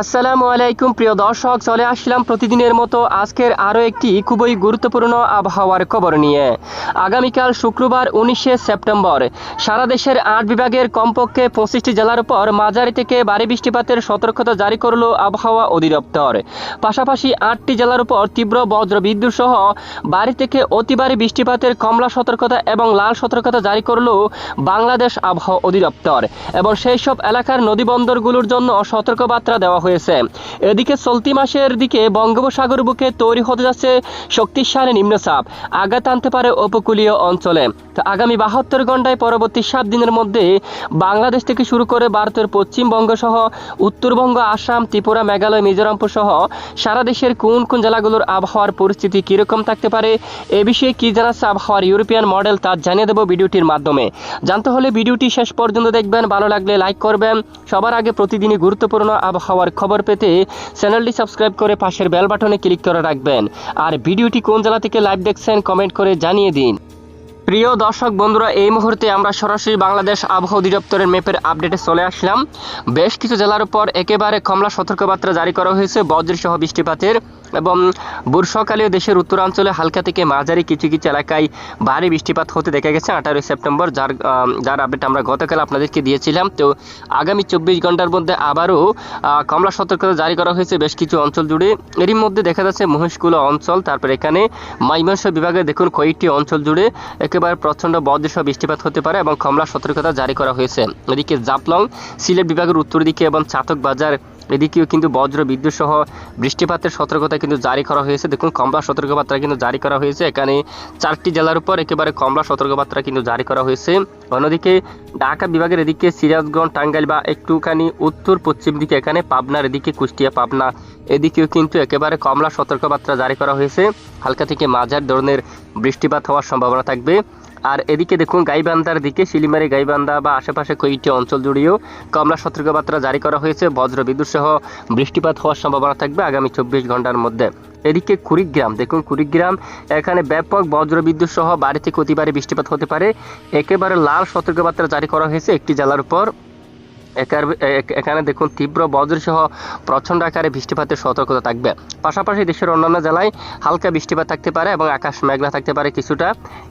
আসসালামু আলাইকুম, প্রিয় দর্শক, চলে আসলাম প্রতিদিনের মতো আজকের আরও একটি খুবই গুরুত্বপূর্ণ আবহাওয়ার খবর নিয়ে। আগামীকাল শুক্রবার উনিশে সেপ্টেম্বর, সারা দেশের আট বিভাগের কমপক্ষে পঁচিশটি জেলার উপর মাঝারি থেকে ভারী বৃষ্টিপাতের সতর্কতা জারি করল আবহাওয়া অধিদপ্তর। পাশাপাশি আটটি জেলার উপর তীব্র বজ্র বিদ্যুৎ সহ বাড়ি থেকে অতি ভারী বৃষ্টিপাতের কমলা সতর্কতা এবং লাল সতর্কতা জারি করল বাংলাদেশ আবহাওয়া অধিদপ্তর এবং সেই সব এলাকার নদীবন্দরগুলোর জন্য সতর্কবার্তা দেওয়া হয়েছে। এদিকে চলতি মাসের দিকে বঙ্গোপসাগর বুকে তৈরি হতে যাচ্ছে শক্তিশালী নিম্নচাপ। আঘাত আনতে পারে উপকূলীয় অঞ্চলে। তো আগামী বাহাত্তর ঘন্টায় পরবর্তী সাত দিনের মধ্যে বাংলাদেশ থেকে শুরু করে ভারতের পশ্চিমবঙ্গ সহ উত্তরবঙ্গ, আসাম, ত্রিপুরা, মেঘালয়, মিজোরামপুর সহ সারা দেশের কোন কোন জেলাগুলোর আবহাওয়ার পরিস্থিতি কীরকম থাকতে পারে এ বিষয়ে কী জানাচ্ছে আবহাওয়ার ইউরোপিয়ান মডেল তা জানিয়ে দেবো ভিডিওটির মাধ্যমে। জানতে হলে ভিডিওটি শেষ পর্যন্ত দেখবেন, ভালো লাগলে লাইক করবেন। সবার আগে প্রতিদিনই গুরুত্বপূর্ণ আবহাওয়ার খবর পেতে চ্যানেলটি সাবস্ক্রাইব করে পাশের বেল বাটনে ক্লিক করে রাখবেন। আর ভিডিওটি কোন জেলা থেকে লাইভ দেখছেন কমেন্ট করে জানিয়ে দিন। প্রিয় দর্শক বন্ধুরা, এই মুহূর্তে আমরা সরাসরি বাংলাদেশ আবহাওয়া অধিদপ্তরের ম্যাপের আপডেটে চলে আসলাম। বেশ কিছু জেলার উপর একেবারে কমলা সতর্কবার্তা জারি করা হয়েছে, বজ্রসহ বৃষ্টিপাতের। এবং বর্ষাকালীয় দেশের উত্তরাঞ্চলে হালকা থেকে মাঝারি কিছু কিছু এলাকায় ভারী বৃষ্টিপাত হতে দেখা গেছে আঠারোই সেপ্টেম্বর, যার যার আপডেট আমরা গতকাল আপনাদেরকে দিয়েছিলাম। তো আগামী চব্বিশ ঘণ্টার মধ্যে আবারও কমলা সতর্কতা জারি করা হয়েছে বেশ কিছু অঞ্চল জুড়ে। এরই মধ্যে দেখা যাচ্ছে মহিষকুলা অঞ্চল, তারপর এখানে মাইমাংস বিভাগে দেখুন কয়েকটি অঞ্চল জুড়ে একেবারে প্রচণ্ড বজ্রসহ বৃষ্টিপাত হতে পারে এবং কমলা সতর্কতা জারি করা হয়েছে। এদিকে জাপলং, সিলেট বিভাগের উত্তর দিকে এবং চাতক বাজার এদিকেও কিন্তু বজ্র বিদ্যুৎ সহ বৃষ্টিপাতের সতর্কতা কিন্তু জারি করা হয়েছে। দেখুন, কমলা সতর্কবার্তা কিন্তু জারি করা হয়েছে। এখানে চারটি জেলার উপর একেবারে কমলা সতর্কবার্তা কিন্তু জারি করা হয়েছে। অন্যদিকে ঢাকা বিভাগের এদিকে সিরাজগঞ্জ, টাঙ্গাইল বা একটুখানি উত্তর পশ্চিম দিকে এখানে পাবনার এদিকে কুষ্টিয়া, পাবনা, এদিকেও কিন্তু একেবারে কমলা সতর্কবার্তা জারি করা হয়েছে। হালকা থেকে মাঝার ধরনের বৃষ্টিপাত হওয়ার সম্ভাবনা থাকবে। আর এদিকে দেখুন, গাইবান্ধার দিকে শিলিমারি গাইবান্ধা বা আশেপাশে কয়েকটি অঞ্চল জুড়েও কমলা সতর্কবার্তা জারি করা হয়েছে। বজ্র বিদ্যুৎ সহ বৃষ্টিপাত হওয়ার সম্ভাবনা থাকবে আগামী চব্বিশ ঘণ্টার মধ্যে। এদিকে কুড়িগ্রাম, দেখুন কুড়িগ্রাম, এখানে ব্যাপক বজ্র বিদ্যুৎ সহ বাড়িতে অতিবারে বৃষ্টিপাত হতে পারে। একেবারে লাল সতর্কবার্তা জারি করা হয়েছে একটি জেলার উপর। এখানে দেখুন, তীব্র বজ্রসহ প্রচণ্ড আকারে বৃষ্টিপাতের সতর্কতা থাকবে। পাশাপাশি দেশের অন্যান্য জেলায় হালকা বৃষ্টিপাত থাকতে পারে এবং আকাশ মেঘলা থাকতে পারে কিছুটা।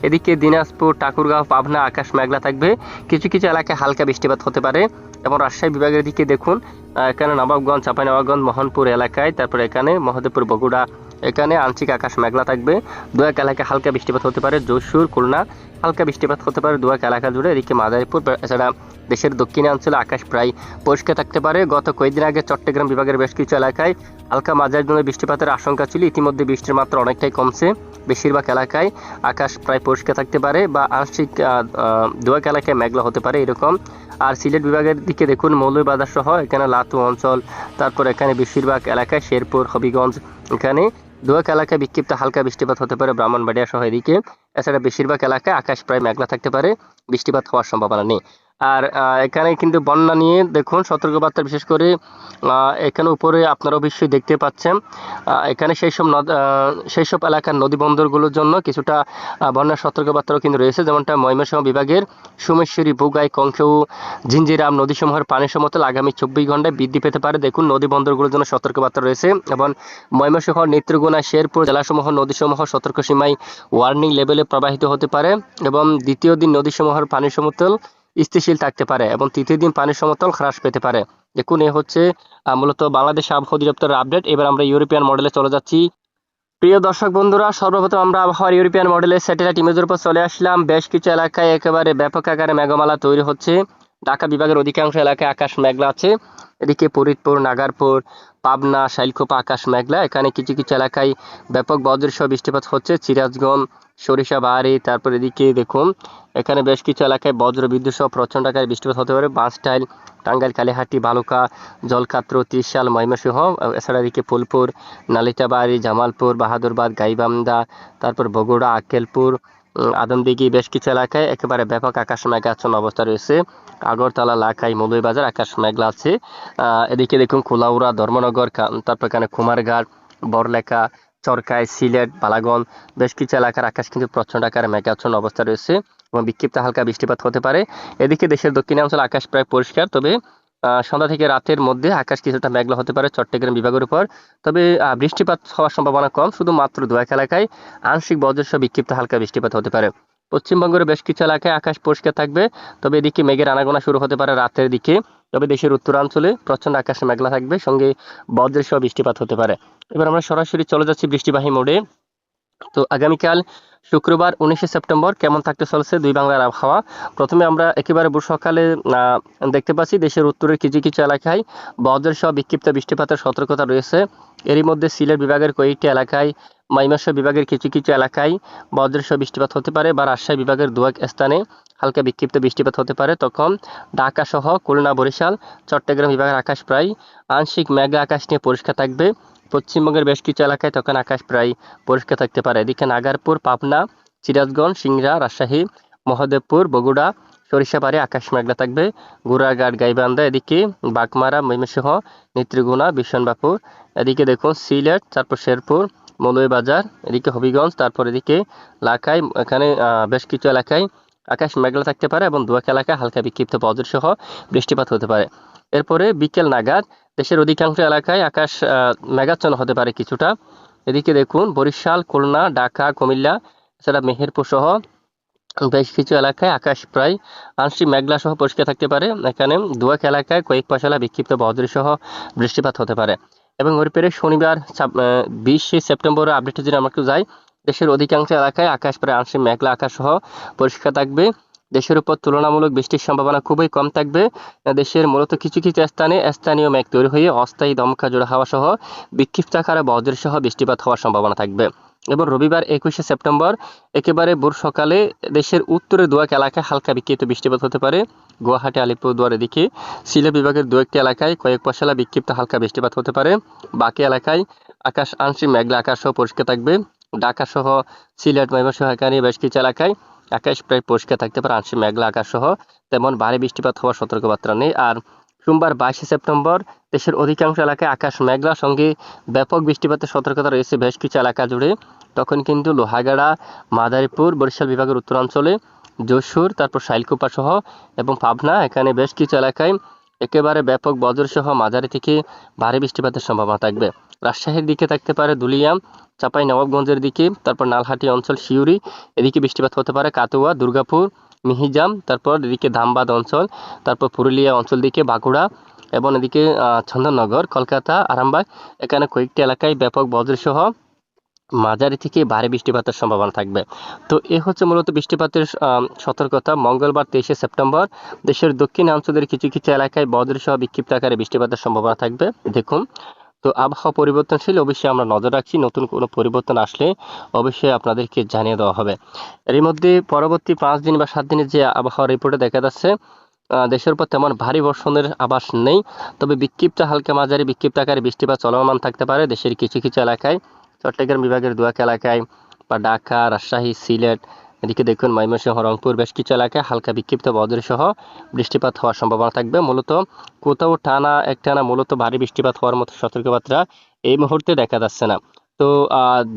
এদিকে দিনাজপুর, ঠাকুরগাঁও, পাবনা আকাশ মেঘলা থাকবে। কিছু কিছু এলাকায় হালকা বৃষ্টিপাত হতে পারে এবং রাজশাহী বিভাগের দিকে দেখুন এখানে নবাবগঞ্জ, চাঁপাইনবাবগঞ্জ, মোহনপুর এলাকায়, তারপর এখানে মহাদেবপুর, বগুড়া, এখানে আংশিক আকাশ মেঘলা থাকবে। দু এক এলাকায় হালকা বৃষ্টিপাত হতে পারে, যশোর, খুলনা, হালকা বৃষ্টিপাত হতে পারে। দু এক এলাকা জুড়ে এদিকে মাদারীপুর, এছাড়া দেশের দক্ষিণাঞ্চলে আকাশ প্রায় পরিষ্কার থাকতে পারে। গত কয়েকদিন আগে চট্টগ্রাম বিভাগের বেশ কিছু এলাকায় হালকা মাঝারি জন্য বৃষ্টিপাতের আশঙ্কা ছিল। ইতিমধ্যে বৃষ্টির মাত্রা অনেকটাই কমছে। বেশিরভাগ এলাকায় আকাশ প্রায় পরিষ্কার থাকতে পারে বা আংশিক আহ, আহ, দু এলাকায় মেঘলা হতে পারে এরকম। আর সিলেট বিভাগের দিকে দেখুন মৌলভীবাজার সহ এখানে লাতু অঞ্চল তারপর এখানে বেশিরভাগ এলাকায় শেরপুর হবিগঞ্জ এখানে। দুয়াক এলাকায় বিক্ষিপ্ত হালকা বৃষ্টিপাত হতে পারে ব্রাহ্মণবাড়িয়া সহ এদিকে। এছাড়া বেশিরভাগ এলাকায় আকাশ প্রায় মেঘলা থাকতে পারে। বৃষ্টিপাত হওয়ার সম্ভাবনা নেই। আর এখানে কিন্তু বন্যা নিয়ে দেখুন সতর্কবার্তা বিশেষ করে এখানে উপরে আপনারা অবশ্যই দেখতে পাচ্ছেন এখানে সেই সব নদ সেই সব এলাকার নদী বন্দরগুলোর জন্য কিছুটা বন্যার সতর্কবার্তাও কিন্তু রয়েছে, যেমনটা ময়মনসিংহ বিভাগের সোমেশ্বরী, বুগাই, কংসৌ ঝিঞ্জিরাম নদীসমূহের পানি সমতল আগামী চব্বিশ ঘন্টায় বৃদ্ধি পেতে পারে। দেখুন, নদী বন্দরগুলোর জন্য সতর্কবার্তা রয়েছে এবং ময়মনসিংহ, নেত্রকোনা, শেরপুর জেলাসমূহ, নদীসমূহ সতর্ক সীমায় ওয়ার্নিং লেভেলে প্রবাহিত হতে পারে এবং দ্বিতীয় দিন নদীসমূহের পানি সমতল স্থিতিশীল থাকতে পারে এবং তৃতীয় দিন পানির সমতল হ্রাস পেতে পারে। দেখুন, এ হচ্ছে মূলত বাংলাদেশ আবহাওয়া অধিদপ্তরের আপডেট। এবার আমরা ইউরোপিয়ান মডেলে চলে যাচ্ছি। প্রিয় দর্শক বন্ধুরা, সর্বপ্রথম আমরা আবহাওয়ার ইউরোপিয়ান মডেলের স্যাটেলাইট ইমেজের উপর চলে আসলাম। বেশ কিছু এলাকায় একেবারে ব্যাপক আকারে মেঘমালা তৈরি হচ্ছে। ঢাকা বিভাগের অধিকাংশ এলাকায় আকাশ মেঘলা আছে। এদিকে ফরিদপুর, নাগারপুর, পাবনা শাইলখোপা আকাশ মেঘলা। এখানে কিছু কিছু এলাকায় ব্যাপক বজ্রসহ বৃষ্টিপাত হচ্ছে। সিরাজগঞ্জ সরিষাবাড়ি তারপর এদিকে দেখুন এখানে বেশ কিছু এলাকায় বজ্র বিদ্যুৎ সহ প্রচণ্ড আকারে বৃষ্টিপাত হতে পারে। বাঁশটাইল টাঙ্গাইল কালীহাটি বালুকা জলকাত্র ত্রিশাল ময়মনসিংহ এছাড়া এদিকে ফুলপুর নালিতাবাড়ি জামালপুর বাহাদুরবাদ গাইবান্ধা তারপর বগুড়া আক্কেলপুর উম, আদমদিঘি বেশ কিছু এলাকায় একেবারে ব্যাপক আকাশ মেঘাচ্ছন্ন অবস্থা রয়েছে। আগরতলা লাখাই মৌলভীবাজার আকাশ মেঘলা আছে। এদিকে দেখুন কুলাউড়া ধর্মনগর তারপর এখানে কুমারঘাট বরলেখা চরকায়, সিলেট, বালাগঞ্জ, বেশ কিছু এলাকার আকাশ কিন্তু প্রচণ্ড আকারে মেঘাচ্ছন্ন অবস্থা রয়েছে এবং বিক্ষিপ্ত হালকা বৃষ্টিপাত হতে পারে। এদিকে দেশের দক্ষিণাঞ্চল আকাশ প্রায় পরিষ্কার, তবে সন্ধ্যা থেকে রাতের মধ্যে আকাশ কিছুটা মেঘলা হতে পারে চট্টগ্রাম বিভাগের উপর। তবে বৃষ্টিপাত হওয়ার সম্ভাবনা কম শুধুমাত্র দু এক এলাকায় আংশিক বজ্রসহ বিক্ষিপ্ত হালকা বৃষ্টিপাত হতে পারে। পশ্চিমবঙ্গের বেশ কিছু এলাকায় আকাশ পরিষ্কার থাকবে, তবে এদিকে মেঘের আনাগোনা শুরু হতে পারে রাতের দিকে। তবে দেশের উত্তরাঞ্চলে প্রচণ্ড আকাশে মেঘলা থাকবে, সঙ্গে বজ্রের সহ বৃষ্টিপাত হতে পারে। এবার আমরা সরাসরি চলে যাচ্ছি বৃষ্টিবাহী মোড়ে। তো আগামীকাল শুক্রবার উনিশে সেপ্টেম্বর কেমন থাকতে চলেছে দুই বাংলার আবহাওয়া? প্রথমে আমরা একেবারে সকালে দেখতে পাচ্ছি দেশের উত্তরের কিছু কিছু এলাকায় বজ্রের সহ বিক্ষিপ্ত বৃষ্টিপাতের সতর্কতা রয়েছে। এরই মধ্যে সিলেট বিভাগের কয়েকটি এলাকায় মাইমাসা বিভাগের কিছু কিছু এলাকায় বজ্রের বৃষ্টিপাত হতে পারে বা রাজশাহী বিভাগের দু এক স্থানে হালকা বিক্ষিপ্ত বৃষ্টিপাত হতে পারে। তখন ঢাকা সহ খুলনা, বরিশাল, চট্টগ্রাম বিভাগের আকাশ প্রায় আংশিক মেঘা আকাশ নিয়ে পরিষ্কার থাকবে। পশ্চিমবঙ্গের বেশ কিছু এলাকায় তখন আকাশ প্রায় পরিষ্কার থাকতে পারে। এদিকে নাগারপুর, পাবনা, সিরাজগঞ্জ, সিংড়া, রাজশাহী, মহাদেবপুর, বগুড়া, সরিষাবাড়ি আকাশ মেঘলা থাকবে। গুড়াঘাট গাইবান্ধা, এদিকে বাগমারা, ময়মনসিংহ নেত্রীগুনা বিশনবাপুর এদিকে দেখুন সিলেট, তারপর শেরপুর মৌলভীবাজার, এদিকে হবিগঞ্জ, তারপর এদিকে লাখাই, এখানে বেশ কিছু এলাকায় আকাশ মেঘলা থাকতে পারে এবং দুয়াক এলাকায় হালকা বিক্ষিপ্ত বজ্র সহ বৃষ্টিপাত হতে পারে। এরপরে বিকেল নাগাদ দেশের অধিকাংশ এলাকায় আকাশ মেঘাচ্ছন্ন হতে পারে কিছুটা। এদিকে দেখুন, বরিশাল, খুলনা, ঢাকা, কুমিল্লা, এছাড়া মেহেরপুর সহ বেশ কিছু এলাকায় আকাশ প্রায় আংশিক মেঘলা সহ পরিষ্কার থাকতে পারে। এখানে দুয়াক এলাকায় কয়েক পশলা বিক্ষিপ্ত বজ্র সহ বৃষ্টিপাত হতে পারে। এবং ওর পেরে শনিবার বিশে সেপ্টেম্বর আপডেটে যদি আমরা একটু যাই। দেশের অধিকাংশ এলাকায় আকাশ প্রায় আংশিক মেঘলা আকাশ সহ পরিষ্কার থাকবে। দেশের উপর তুলনামূলক বৃষ্টির সম্ভাবনা খুবই কম থাকবে। দেশের মূলত কিছু কিছু স্থানে স্থানীয় মেঘ তৈরি হয়ে অস্থায়ী দমকা জোড়া হাওয়া সহ বিক্ষিপ্ত আকারে বজ্র সহ বৃষ্টিপাত হওয়ার সম্ভাবনা থাকবে। এবং রবিবার একুশে সেপ্টেম্বর একেবারে ভোর সকালে দেশের উত্তরের দুয়াক এলাকায় হালকা বিক্ষিপ্ত বৃষ্টিপাত হতে পারে। গুয়াহাটি আলিপুরদুয়ার এদিকে সিলেট বিভাগের দু একটি এলাকায় কয়েক পশলা বিক্ষিপ্ত হালকা বৃষ্টিপাত হতে পারে। বাকি এলাকায় আকাশ আংশিক মেঘলা আকাশ সহ পরিষ্কার থাকবে। ঢাকা সহ সিলেট, ময়মনসিংহ এখানে বেশ কিছু এলাকায় আকাশ প্রায় পরিষ্কার থাকতে পারে। আংশিক মেঘলা আকাশ সহ তেমন ভারী বৃষ্টিপাত হওয়ার সতর্কবার্তা নেই। আর সোমবার বাইশে সেপ্টেম্বর দেশের অধিকাংশ এলাকায় আকাশ মেঘলা, সঙ্গে ব্যাপক বৃষ্টিপাতের সতর্কতা রয়েছে বেশ কিছু এলাকা জুড়ে। তখন কিন্তু লোহাগাড়া, মাদারীপুর, বরিশাল বিভাগের উত্তরাঞ্চলে যশোর, তারপর শাইলকুপা সহ এবং পাবনা, এখানে বেশ কিছু এলাকায় একেবারে ব্যাপক বজ্র সহ মাঝারি থেকে ভারী বৃষ্টিপাতের সম্ভাবনা থাকবে। রাজশাহীর দিকে থাকতে পারে দুলিয়াম চাপাই নবাবগঞ্জের দিকে, তারপর নালহাটি অঞ্চল শিউরি এদিকে বৃষ্টিপাত হতে পারে কাতুয়া দুর্গাপুর মিহিজাম, তারপর এদিকে ধামবাদ অঞ্চল, তারপর পুরুলিয়া অঞ্চল দিকে বাঁকুড়া এবং এদিকে চন্দননগর, কলকাতা, আরামবাগ, এখানে কয়েকটি এলাকায় ব্যাপক বজ্রসহ মাঝারি থেকে ভারী বৃষ্টিপাতের সম্ভাবনা থাকবে। তো এ হচ্ছে মূলত বৃষ্টিপাতের সতর্কতা। মঙ্গলবার তেইশে সেপ্টেম্বর দেশের দক্ষিণাঞ্চলের কিছু কিছু এলাকায় বজ্রসহ বিক্ষিপ্ত আকারে বৃষ্টিপাতের সম্ভাবনা থাকবে। দেখুন তো আবহাওয়া পরিবর্তনশীল অবশ্যই আমরা নজর রাখছি। নতুন কোনো পরিবর্তন আসলে অবশ্যই আপনাদেরকে জানিয়ে দেওয়া হবে। এর মধ্যে পরবর্তী পাঁচ দিন বা সাত দিনের যে আবহাওয়া রিপোর্টে দেখা যাচ্ছে দেশের উপর তেমন ভারী বর্ষণের আভাস নেই। তবে বিক্ষিপ্ত হালকা মাঝারি, বিক্ষিপ্ত আকারে বৃষ্টিপাত চলমান থাকতে পারে দেশের কিছু কিছু এলাকায়। চট্টগ্রাম বিভাগের দুয়াক এলাকায় বা ঢাকা, রাজশাহী, সিলেট এদিকে দেখুন ময়মনসিংহ, রংপুর বেশ কিছু এলাকায় হালকা বিক্ষিপ্ত বজ্র সহ বৃষ্টিপাত হওয়ার সম্ভাবনা থাকবে। মূলত কোথাও টানা একটানা মূলত ভারী বৃষ্টিপাত হওয়ার মতো সতর্কবার্তা এই মুহূর্তে দেখা যাচ্ছে না। তো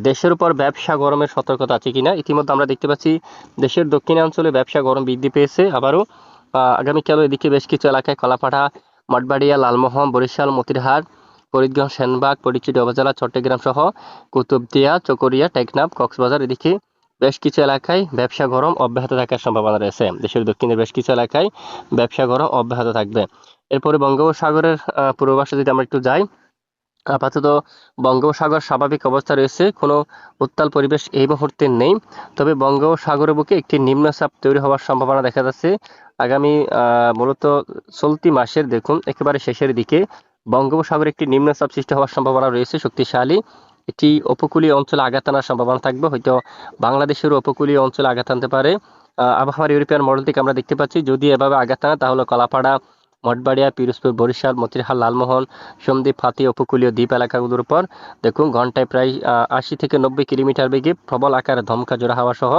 দেশের উপর ব্যবসা গরমের সতর্কতা আছে কিনা? ইতিমধ্যে আমরা দেখতে পাচ্ছি দেশের দক্ষিণাঞ্চলে ব্যবসা গরম বৃদ্ধি পেয়েছে। আবারও আগামীকালও এদিকে বেশ কিছু এলাকায় কলাপাড়া, মঠবাড়িয়া, লালমোহন, বরিশাল, মতিরহাট, ফরিদগঞ্জ, সেনবাগ, পরিচিত উপজেলা, চট্টগ্রাম সহ কুতুবদিয়া, চকরিয়া, টেকনাফ, কক্সবাজার এদিকে বেশ কিছু এলাকায় ব্যবসা গরম অব্যাহত থাকার সম্ভাবনা রয়েছে। দেশের দক্ষিণের বেশ কিছু এলাকায় ব্যবসা গরম অব্যাহত থাকবে। এরপরে বঙ্গোপসাগরের পূর্বাভাসে যদি আমরা একটু যাই, আপাতত বঙ্গোপসাগর স্বাভাবিক অবস্থা রয়েছে, কোনো উত্তাল পরিবেশ এই মুহূর্তে নেই। তবে বঙ্গোপসাগরের বুকে একটি নিম্নচাপ তৈরি হওয়ার সম্ভাবনা দেখা যাচ্ছে। আগামী মূলত চলতি মাসের, দেখুন, একেবারে শেষের দিকে বঙ্গোপসাগরে একটি নিম্নচাপ সৃষ্টি হওয়ার সম্ভাবনা রয়েছে শক্তিশালী। এটি উপকূলীয় অঞ্চলে আঘাত আনার সম্ভাবনা থাকবে। হয়তো বাংলাদেশের উপকূলীয় অঞ্চলে আঘাত আনতে পারে। আবহাওয়ার ইউরোপিয়ান মডেল থেকে আমরা দেখতে পাচ্ছি, যদি এভাবে আঘাত আনে, তাহলে কলাপাড়া, মঠবাড়িয়া, পিরোজপুর, বরিশাল, মতিরহাল, লালমোহন সন্দ্বীপ ফাতি উপকূলীয় দ্বীপ এলাকাগুলোর উপর। দেখুন, ঘন্টায় প্রায় আশি থেকে নব্বই কিলোমিটার বেগে প্রবল আকারে ধমকা জোড়া হাওয়া সহ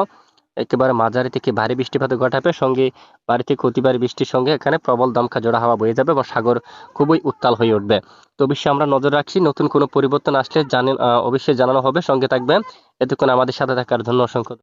একেবারে মাঝারি থেকে ভারী বৃষ্টিপাত ঘটাবে। সঙ্গে বাড়িতে অতি বৃষ্টির সঙ্গে এখানে প্রবল দমকা জোড়া হাওয়া বয়ে যাবে এবং সাগর খুবই উত্তাল হয়ে উঠবে। তো অবশ্যই আমরা নজর রাখছি, নতুন কোনো পরিবর্তন আসলে জানেন অবশ্যই জানানো হবে। সঙ্গে থাকবে এতক্ষণ আমাদের সাথে থাকার জন্য অসংখ্য